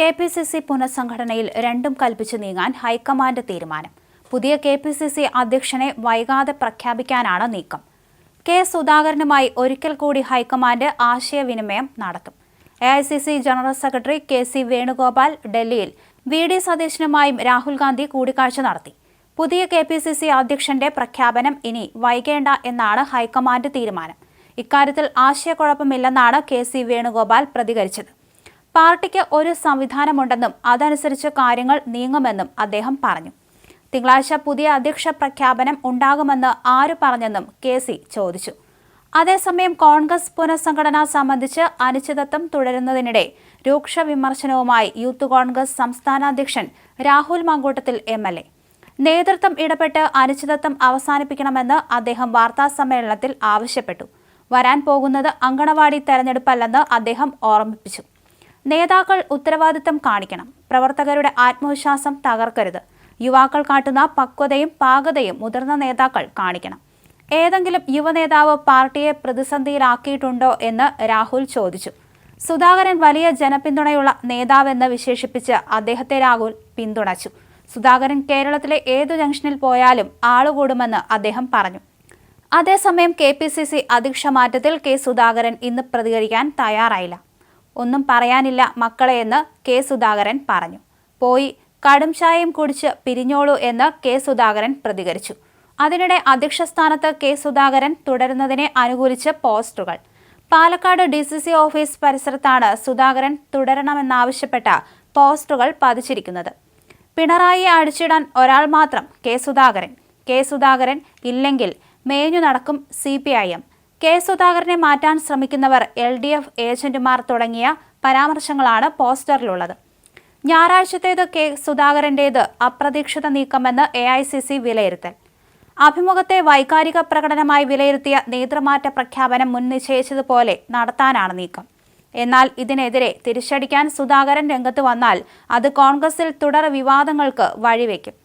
K P C C പുനഃസംഘടനയിൽ രണ്ടും കൽപ്പിച്ചു നീങ്ങാൻ ഹൈക്കമാൻഡ് തീരുമാനം. പുതിയ കെ പി സി സി അധ്യക്ഷനെ വൈകാതെ പ്രഖ്യാപിക്കാനാണ് നീക്കം. കെ സുധാകരനുമായി ഒരിക്കൽ കൂടി ഹൈക്കമാൻഡ് ആശയവിനിമയം നടത്തും. A I C C general secretary K C Venugopal ഡൽഹിയിൽ വി ഡി സതീശനുമായും രാഹുൽ ഗാന്ധി കൂടിക്കാഴ്ച നടത്തി. പുതിയ കെ പി സി സി അധ്യക്ഷന്റെ പ്രഖ്യാപനം ഇനി വൈകേണ്ട എന്നാണ് ഹൈക്കമാൻഡ് തീരുമാനം. ഇക്കാര്യത്തിൽ ആശയക്കുഴപ്പമില്ലെന്നാണ് കെ സി വേണുഗോപാൽ പ്രതികരിച്ചത്. പാർട്ടിക്ക് ഒരു സംവിധാനമുണ്ടെന്നും അതനുസരിച്ച് കാര്യങ്ങൾ നീങ്ങുമെന്നും അദ്ദേഹം പറഞ്ഞു. തിങ്കളാഴ്ച പുതിയ അധ്യക്ഷ പ്രഖ്യാപനം ഉണ്ടാകുമെന്ന് ആര് പറഞ്ഞെന്നും കെ സി ചോദിച്ചു. അതേസമയം കോൺഗ്രസ് പുനഃസംഘടന സംബന്ധിച്ച് അനിശ്ചിതത്വം തുടരുന്നതിനിടെ രൂക്ഷ വിമർശനവുമായി യൂത്ത് കോൺഗ്രസ് സംസ്ഥാന അധ്യക്ഷൻ Rahul Mankoottathil M L A. നേതൃത്വം ഇടപെട്ട് അനിശ്ചിതത്വം അവസാനിപ്പിക്കണമെന്ന് അദ്ദേഹം വാർത്താ സമ്മേളനത്തിൽ ആവശ്യപ്പെട്ടു. വരാൻ പോകുന്നത് അങ്കണവാടി തെരഞ്ഞെടുപ്പല്ലെന്ന് അദ്ദേഹം ഓർമ്മിപ്പിച്ചു. നേതാക്കൾ ഉത്തരവാദിത്തം കാണിക്കണം. പ്രവർത്തകരുടെ ആത്മവിശ്വാസം തകർക്കരുത്. യുവാക്കൾ കാട്ടുന്ന പക്വതയും പാകതയും മുതിർന്ന നേതാക്കൾ കാണിക്കണം. ഏതെങ്കിലും യുവനേതാവ് പാർട്ടിയെ പ്രതിസന്ധിയിലാക്കിയിട്ടുണ്ടോ എന്ന് രാഹുൽ ചോദിച്ചു. സുധാകരൻ വലിയ ജനപിന്തുണയുള്ള നേതാവെന്ന് വിശേഷിപ്പിച്ച് അദ്ദേഹത്തെ രാഹുൽ പിന്തുണച്ചു. സുധാകരൻ കേരളത്തിലെ ഏതു ജംഗ്ഷനിൽ പോയാലും ആളുകൂടുമെന്ന് അദ്ദേഹം പറഞ്ഞു. അതേസമയം കെ പി സി സി അധ്യക്ഷ മാറ്റത്തിൽ കെ സുധാകരൻ ഇന്ന് പ്രതികരിക്കാൻ തയ്യാറായില്ല. ഒന്നും പറയാനില്ല മക്കളെ എന്ന് കെ സുധാകരൻ പറഞ്ഞു. പോയി കടും ചായയും കുടിച്ച് പിരിഞ്ഞോളൂ എന്ന് കെ സുധാകരൻ പ്രതികരിച്ചു. അതിനിടെ അധ്യക്ഷ സ്ഥാനത്ത് കെ സുധാകരൻ തുടരുന്നതിനെ അനുകൂലിച്ച് പോസ്റ്ററുകൾ Palakkad D C C office പരിസരത്താണ് Sudhakaran തുടരണമെന്നാവശ്യപ്പെട്ട പോസ്റ്ററുകൾ പതിച്ചിരിക്കുന്നത്. പിണറായി അടിച്ചിടാൻ ഒരാൾ മാത്രം കെ സുധാകരൻ. കെ സുധാകരൻ ഇല്ലെങ്കിൽ മേഞ്ഞു നടക്കും C P I M. K സുധാകരനെ മാറ്റാൻ ശ്രമിക്കുന്നവർ എൽ ഡി എഫ് ഏജന്റുമാർ തുടങ്ങിയ പരാമർശങ്ങളാണ് പോസ്റ്ററിലുള്ളത്. ഞായറാഴ്ചത്തേത് കെ സുധാകരന്റേത് അപ്രതീക്ഷിത നീക്കമെന്ന് എ ഐ സി സി വിലയിരുത്തൽ. അഭിമുഖത്തെ വൈകാരിക പ്രകടനമായി വിലയിരുത്തിയ നേതൃമാറ്റ പ്രഖ്യാപനം മുൻ നിശ്ചയിച്ചതുപോലെ നടത്താനാണ് നീക്കം. എന്നാൽ ഇതിനെതിരെ തിരിച്ചടിക്കാൻ സുധാകരൻ രംഗത്ത് വന്നാൽ അത് കോൺഗ്രസിൽ തുടർ വിവാദങ്ങൾക്ക് വഴിവെക്കും.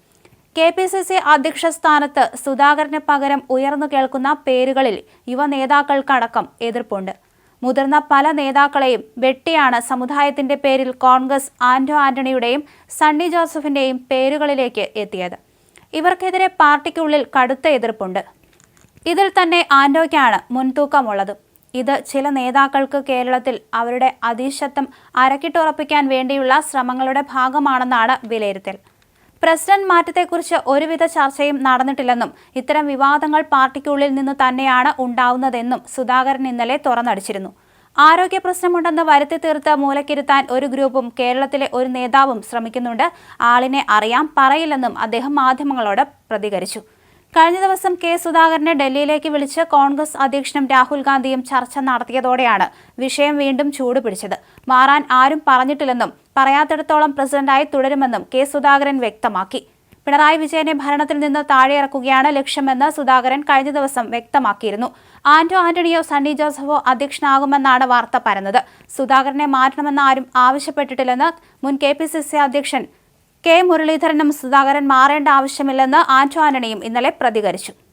കെ പി സി സി അധ്യക്ഷ സ്ഥാനത്ത് സുധാകരന് പകരം ഉയർന്നു കേൾക്കുന്ന പേരുകളിൽ യുവ നേതാക്കൾക്കടക്കം എതിർപ്പുണ്ട്. മുതിർന്ന പല നേതാക്കളെയും വെട്ടിയാണ് സമുദായത്തിന്റെ പേരിൽ കോൺഗ്രസ് ആന്റോ ആന്റണിയുടെയും സണ്ണി ജോസഫിന്റെയും പേരുകളിലേക്ക് എത്തിയത്. ഇവർക്കെതിരെ പാർട്ടിക്കുള്ളിൽ കടുത്ത എതിർപ്പുണ്ട്. ഇതിൽ തന്നെ ആന്റോയ്ക്കാണ് മുൻതൂക്കമുള്ളത്. ഇത് ചില നേതാക്കൾക്ക് കേരളത്തിൽ അവരുടെ അതീശത്വം അരക്കിട്ടുറപ്പിക്കാൻ വേണ്ടിയുള്ള ശ്രമങ്ങളുടെ ഭാഗമാണെന്നാണ് വിലയിരുത്തൽ. പ്രസിഡന്റ് മാറ്റത്തെക്കുറിച്ച് ഒരുവിധ ചർച്ചയും നടന്നിട്ടില്ലെന്നും ഇത്തരം വിവാദങ്ങൾ പാർട്ടിക്കുള്ളിൽ നിന്ന് തന്നെയാണ് ഉണ്ടാവുന്നതെന്നും സുധാകരൻ ഇന്നലെ തുറന്നടിച്ചിരുന്നു. ആരോഗ്യ പ്രശ്നമുണ്ടെന്ന് വരുത്തി തീർത്ത് മൂലക്കിരുത്താൻ ഒരു ഗ്രൂപ്പും കേരളത്തിലെ ഒരു നേതാവും ശ്രമിക്കുന്നുണ്ട്. ആളിനെ അറിയാം പറയില്ലെന്നും അദ്ദേഹം മാധ്യമങ്ങളോട് പ്രതികരിച്ചു. കഴിഞ്ഞ ദിവസം കെ സുധാകരനെ ഡൽഹിയിലേക്ക് വിളിച്ച് കോൺഗ്രസ് അധ്യക്ഷനും രാഹുൽ ഗാന്ധിയും ചർച്ച നടത്തിയതോടെയാണ് വിഷയം വീണ്ടും ചൂടുപിടിച്ചത്. മാറാൻ ആരും പറഞ്ഞിട്ടില്ലെന്നും പറയാത്തിടത്തോളം പ്രസിഡന്റായി തുടരുമെന്നും കെ സുധാകരൻ വ്യക്തമാക്കി. പിണറായി വിജയനെ ഭരണത്തിൽ നിന്ന് താഴെയിറക്കുകയാണ് ലക്ഷ്യമെന്ന് സുധാകരൻ കഴിഞ്ഞ ദിവസം വ്യക്തമാക്കിയിരുന്നു. ആന്റോ ആന്റണിയോ സണ്ണി ജോസഫോ അധ്യക്ഷനാകുമെന്നാണ് വാർത്ത പരന്നത്. സുധാകരനെ മാറ്റണമെന്ന് ആരും ആവശ്യപ്പെട്ടിട്ടില്ലെന്ന് മുൻ കെ അധ്യക്ഷൻ കെ മുരളീധരനും സുധാകരൻ മാറേണ്ട ആവശ്യമില്ലെന്ന് ആന്റോ ആന്റണിയും ഇന്നലെ പ്രതികരിച്ചു